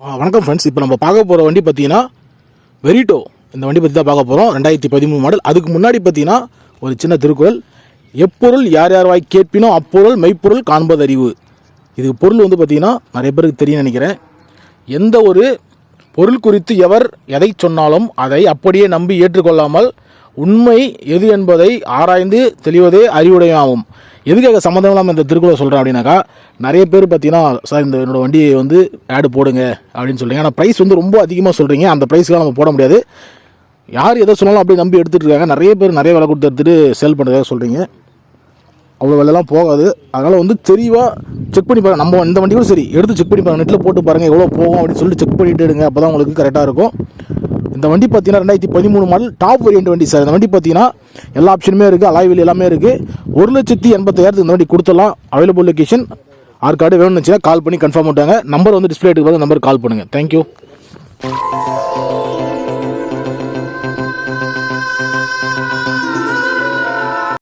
வணக்கம் ஃப்ரெண்ட்ஸ் இப்போ நம்ம பார்க்க போகிற வண்டி பார்த்தீங்கன்னா வெரிட்டோ இந்த வண்டி பற்றி தான் பார்க்க போகிறோம் ரெண்டாயிரத்தி பதிமூணு மாடல் அதுக்கு முன்னாடி பார்த்தீங்கன்னா ஒரு சின்ன திருக்குறள். எப்பொருள் யார் யார் வாய் கேட்பினோ அப்பொருள் மெய்ப்பொருள் காண்பது அறிவு இதுக்கு பொருள் வந்து பார்த்தீங்கன்னா நிறைய பேருக்கு தெரியும் நினைக்கிறேன். எந்த ஒரு பொருள் குறித்து எவர் எதை சொன்னாலும் அதை அப்படியே நம்பி ஏற்றுக்கொள்ளாமல் உண்மை எது என்பதை ஆராய்ந்து தெளிவதே அறிவுடையாகும். எதுக்காக சம்மந்தம் இல்லாமல் இந்த திருக்குறளை சொல்கிறேன் அப்படின்னாக்கா நிறைய பேர் பார்த்தீங்கன்னா சார் இந்த என்னோடய வண்டியை வந்து ஆடு போடுங்க அப்படின்னு சொல்கிறீங்க ஆனால் ப்ரைஸ் வந்து ரொம்ப அதிகமாக சொல்கிறீங்க அந்த ப்ரைஸ்க்கெலாம் நம்ம போட முடியாது. யார் எதை சொன்னாலும் அப்படியே நம்பி எடுத்துகிட்டு இருக்காங்க. நிறைய பேர் நிறைய விலை கொடுத்து எடுத்துகிட்டு சேல் பண்ணுறதாக சொல்கிறீங்க அவ்வளோ விலைலாம் போகாது. அதனால் வந்து தெளிவாக செக் பண்ணி பாருங்கள் நம்ம இந்த வண்டியும் சரி எடுத்து செக் பண்ணி பாருங்கள் நெட்டில் போட்டு பாருங்கள் எவ்வளோ போகும் அப்படின்னு சொல்லிட்டு செக் பண்ணிட்டு எடுங்க அப்போ தான் உங்களுக்கு கரெக்டாக இருக்கும். இந்த வண்டி பார்த்தீங்கன்னா ரெண்டாயிரத்தி பதிமூணு மாடல் டாப் வேரியன்ட் வண்டி சார் இந்த வண்டி பார்த்தீங்கன்னா எல்லா ஆப்ஷனுமே இருக்குது அலாய்வில் எல்லாமே இருக்குது ஒரு லட்சத்தி எண்பத்தாயிரத்துக்கு இந்த வண்டி கொடுத்துடலாம். அவைலபிள் லொக்கேஷன் ஆர்கார்டு வேணும்னு வச்சுன்னா கால் பண்ணி கன்ஃபார்ம் பண்ணிட்டாங்க. நம்பர் வந்து டிஸ்பிளே எடுக்கிறது நம்பர் கால் பண்ணுங்கள் தேங்க்யூ Thank you.